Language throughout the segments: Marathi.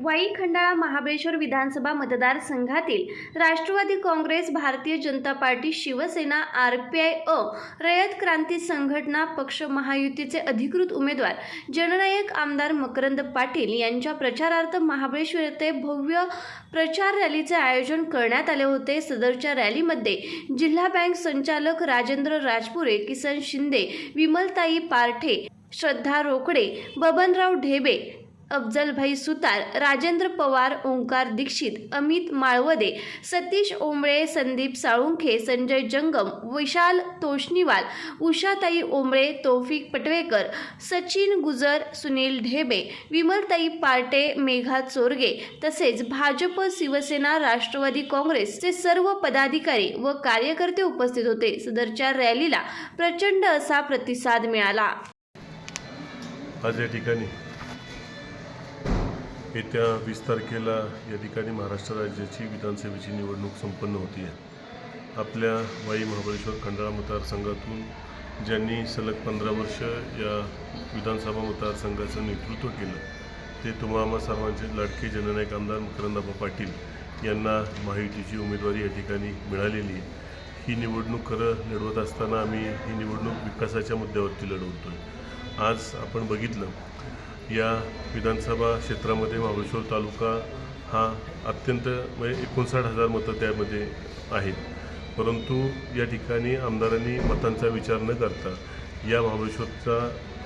वाई खंडाळा महाबळेश्वर विधानसभा मतदारसंघातील Rashtravadi Congress Bharatiya Janata Party Shivsena R P I A Rayat Kranti Sanghatana पक्ष महायुतीचे अधिकृत उमेदवार जननायक आमदार मकरंद पाटील यांच्या प्रचारार्थ महाबळेश्वर येथे भव्य प्रचार रॅलीचे आयोजन करण्यात आले होते. सदरच्या रॅलीमध्ये जिल्हा बँक संचालक राजेंद्र राजपुरे किसन शिंदे विमलताई पारठे श्रद्धा रोकडे बबनराव ढेबे अफजलभाई सुतार राजेंद्र पवार ओंकार दीक्षित अमित माळवदे सतीश ओंबळे संदीप साळुंखे संजय जंगम विशाल तोष्णीवाल उषाताई ओंबळे तौफिक पटवेकर सचिन गुजर सुनील ढेबे विमलताई पार्टे मेघा चोरगे तसेच भाजप शिवसेना राष्ट्रवादी काँग्रेसचे सर्व पदाधिकारी व कार्यकर्ते उपस्थित होते. सदरच्या रॅलीला प्रचंड असा प्रतिसाद मिळाला. आज या ठिकाणी येत्या वीस तारखेला या ठिकाणी महाराष्ट्र राज्याची विधानसभेची निवडणूक संपन्न होती आहे आपल्या वाई महाबळेश्वर खंडाळा मतदारसंघातून ज्यांनी सलग पंधरा वर्ष या विधानसभा मतदारसंघाचं नेतृत्व केलं ते तुम्हाला सर्वांचे लाडके जननायक आमदार मकरंदाबा पाटील यांना महायुतीची उमेदवारी या ठिकाणी मिळालेली आहे. ही निवडणूक खरं लढवत असताना आम्ही ही निवडणूक विकासाच्या मुद्द्यावरती लढवतो आहे आज आपण बघितलं या विधानसभा क्षेत्रामध्ये महाबळेश्वर तालुका हा अत्यंत म्हणजे एकोणसाठ हजार मतं त्यामध्ये आहेत. परंतु या ठिकाणी आमदारांनी मतांचा विचार न करता या महाबळेश्वरच्या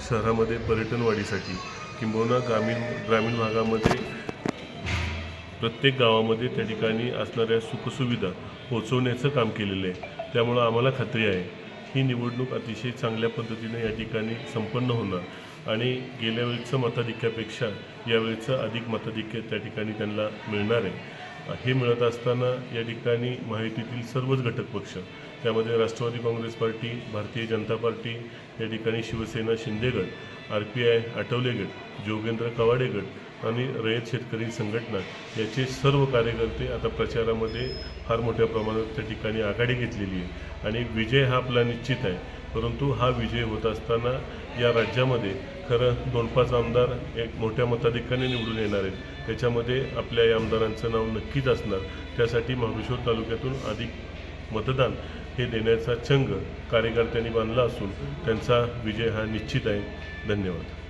शहरामध्ये पर्यटन वाढीसाठी किंबहुना ग्रामीण ग्रामीण भागामध्ये प्रत्येक गावामध्ये त्या ठिकाणी असणाऱ्या सुखसुविधा पोचवण्याचं काम केलेलं आहे. त्यामुळं आम्हाला खात्री आहे ही निवडणूक अतिशय चांगल्या पद्धतीने या ठिकाणी संपन्न होणार. आणि गेल्या वेळेचं मताधिक्यापेक्षा यावेळेचं अधिक मताधिक्य त्या ठिकाणी त्यांना मिळणार आहे. हे मिळत असताना या ठिकाणी माहितीतील सर्वच घटक पक्ष त्यामध्ये राष्ट्रवादी काँग्रेस पार्टी भारतीय जनता पार्टी या ठिकाणी Shivsena शिंदेगड R P I Athawale Jogendra कवाडेगड आणि रयत शेतकरी संघटना याचे सर्व कार्यकर्ते आता प्रचारामध्ये फार मोठ्या प्रमाणात त्या ठिकाणी आघाडी घेतलेली आहे. आणि विजय हा आपला निश्चित आहे. परंतु हा विजय होत असताना या राज्यामध्ये खरं दोन पाच आमदार एक मोठ्या मताधिक्याने निवडून येणार आहेत. त्याच्यामध्ये आपल्या या आमदारांचं नाव नक्कीच असणार. त्यासाठी महाबळेश्वर तालुक्यातून अधिक मतदान हे देण्याचा चंग कार्यकर्त्यांनी बांधला असून त्यांचा विजय हा निश्चित आहे. धन्यवाद.